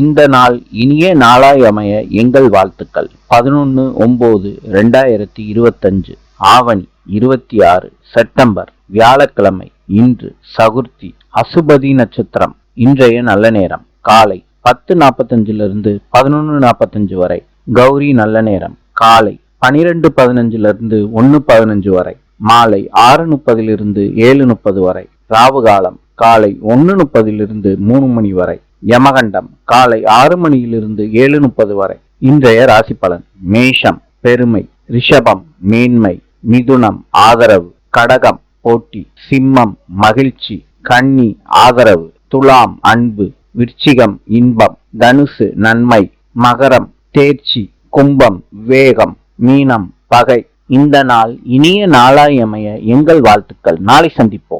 இந்த நாள் இனிய நாளாய் அமைய எங்கள் வாழ்த்துக்கள். பதினொன்று ஒம்பது ரெண்டாயிரத்தி இருபத்தஞ்சு ஆவணி இருபத்தி ஆறு செப்டம்பர் வியாழக்கிழமை இன்று சகுர்த்தி அசுபதி நட்சத்திரம் இன்றைய நல்ல நேரம். காலை பத்து நாற்பத்தஞ்சிலிருந்து பதினொன்று நாற்பத்தஞ்சு வரை. கௌரி நல்ல நேரம். காலை பனிரெண்டு பதினஞ்சிலிருந்து ஒன்று பதினஞ்சு வரை. மாலை ஆறு முப்பதிலிருந்து ஏழு முப்பது வரை. ராவு காலம் காலை ஒன்று முப்பதிலிருந்து மூணு மணி வரை. யமகண்டம் காலை ஆறு மணியிலிருந்து ஏழு முப்பது வரை. இன்றைய ராசி பலன் மேஷம் பெருமை ரிஷபம் மேன்மை மிதுனம் ஆதரவு கடகம் போட்டி சிம்மம் மகிழ்ச்சி கன்னி ஆதரவு துலாம் அன்பு விருச்சிகம் இன்பம் தனுசு நன்மை மகரம் தேர்ச்சி கும்பம் வேகம் மீனம் பகை. இந்த நாள் இனிய நாளாய் அமைய எங்கள் வாழ்த்துக்கள். நாளை சந்திப்போம்.